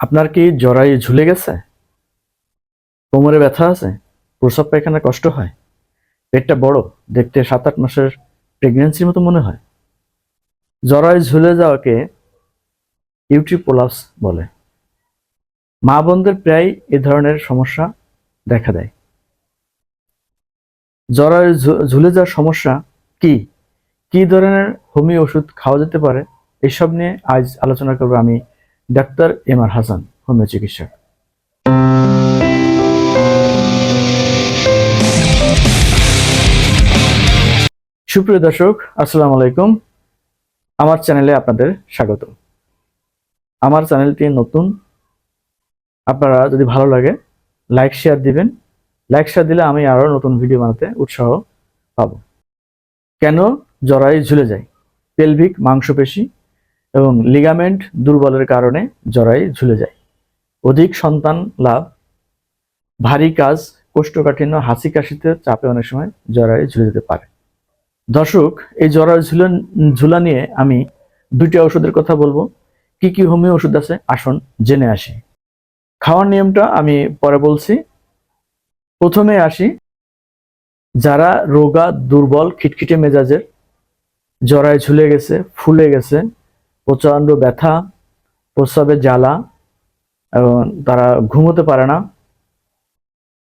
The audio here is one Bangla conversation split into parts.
আপনার কি জরাই ঝুলে গেছে? কোমরে ব্যথা আছে? প্রসব পায়খানা কষ্ট হয়? পেটটা বড়, দেখতে সাত আট মাসের প্রেগনেন্সির মতো মনে হয়। জরায় ঝুলে যাওয়াকে ইউট্রিপোলাস বলে। মা বোনদের প্রায় এ ধরনের সমস্যা দেখা দেয়। জরায় ঝুলে যাওয়ার সমস্যা কি? কি ধরনের হোমিও ওষুধ খাওয়া যেতে পারে? এসব নিয়ে আজ আলোচনা করব আমি doctor M R Hasan, homeo চিকিৎসক। সুপ্রিয় দর্শক, আসসালামু আলাইকুম। আমার চ্যানেলে আপনাদের স্বাগত। আমার চ্যানেলটি নতুন, আপনারা যদি ভালো লাগে, লাইক, শেয়ার দিবেন। লাইক, শেয়ার দিলে আমি আরও নতুন ভিডিও বানাতে উৎসাহ পাব। কেন জরাই ঝুলে যায়? পেলভিক, মাংসপেশি এবং লিগামেন্ট দুর্বলের কারণে জরাই ঝুলে যায়। অধিক সন্তান লাভ। ভারী কাজ, কোষ্ঠকাঠিন্য হাসি কাশিতে চাপে অনেক সময় জরাই ঝুলে যেতে পারে। দর্শক, এই জরার ঝুলা ঝুলা নিয়ে আমি দুইটা ওষুধের কথা বলব। কি কি হোমিও ওষুধ আছে? আসুন জেনে আসি। খাওয়ার নিয়মটা আমি পরে বলছি। প্রথমে আসি। যারা রোগা, দুর্বল, খিটখিটে মেজাজের, জরায় ঝুলে গেছে, ফুলে গেছে প্রচণ্ড ব্যথা, প্রস্রাবে জ্বালা, এবং তারা ঘুমোতে পারে না,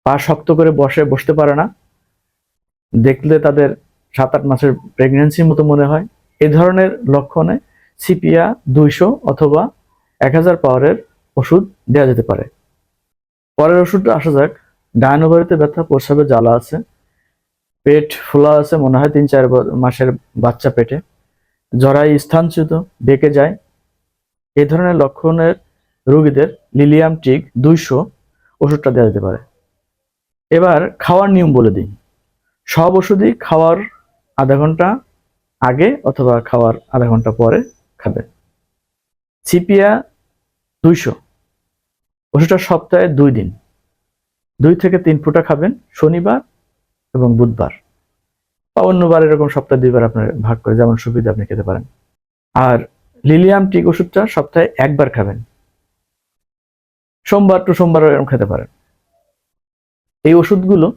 পা শক্ত করে বসে, বসতে পারে না। দেখলে তাদের সাত আট মাসের প্রেগনেন্সির মতো মনে হয়। এই ধরনের লক্ষণে সিপিয়া দুইশো অথবা এক হাজার পাওয়ারের ওষুধ দেওয়া যেতে পারে। পরের ওষুধটা আসা যাক। ডায়নোভারিতে ব্যথা, প্রস্রাবে জ্বালা আছে। পেট ফোলা আছে, মনে হয় তিন চার মাসের বাচ্চা পেটে। জরাই স্থানচ্যুত বেঁকে যায়। এই ধরনের লক্ষণের রোগীদের লিলিয়াম টিক দুইশো ওষুধটা দেওয়া যেতে পারে। এবার খাওয়ার নিয়ম বলে দিই। সব ওষুধই খাওয়ার আধা ঘণ্টা আগে অথবা খাওয়ার আধা ঘণ্টা পরে খাবেন সিপিয়া দুইশো। ওষুধটা সপ্তাহে দুই দিন। দুই থেকে তিন ফুটা খাবেন, শনিবার এবং বুধবার। বা অন্যবার এরকম সপ্তাহে দুইবার আপনার ভাগ করে, যেমন সুবিধা আপনি খেতে পারেন। আর লিলিয়াম টিক ওষুধটা সপ্তাহে একবার খাবেন। সোমবার টু সোমবার এরকম খেতে পারেন। এই ওষুধগুলো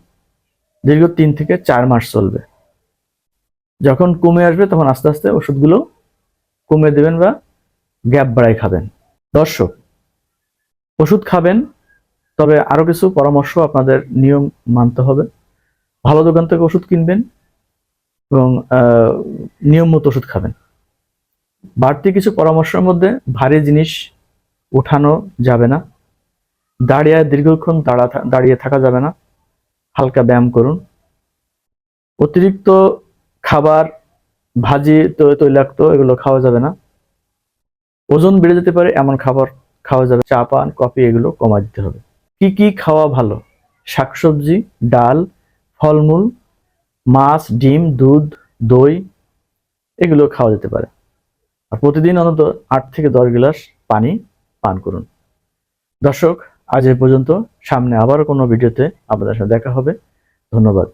দীর্ঘ তিন থেকে চার মাস চলবে। যখন কমে আসবে তখন আস্তে আস্তে ওষুধগুলো কমে দেবেন বা গ্যাপ বাড়াই খাবেন। দর্শক, ওষুধ খাবেন, তবে আরও কিছু পরামর্শ আপনাদের নিয়ম মানতে হবে। ভালো দোকান থেকে ওষুধ কিনবেন এবং নিয়ম মতো ওষুধ খাবেন। বাড়তি কিছু পরামর্শের মধ্যে ভারী জিনিস উঠানো যাবে না। দাঁড়িয়ে দীর্ঘক্ষণ দাঁড়া দাঁড়িয়ে থাকা যাবে না। হালকা ব্যায়াম করুন। অতিরিক্ত খাবার, ভাজি তৈলাক্ত এগুলো খাওয়া যাবে না। ওজন বেড়ে যেতে পারে, এমন খাবার খাওয়া যাবে চা, পান, কফি এগুলো কমায় দিতে হবে। কি কি খাওয়া ভালো? শাকসবজি, ডাল, ফলমূল মাছ, ডিম, দুধ, দই, এগুলো খাওয়া যেতে পারে। আর প্রতিদিন অন্তত আট থেকে দশ গ্লাস পানি পান করুন। দর্শক, আজ এ পর্যন্ত। সামনে আবার কোনো ভিডিওতে আপনাদের সাথে দেখা হবে। ধন্যবাদ।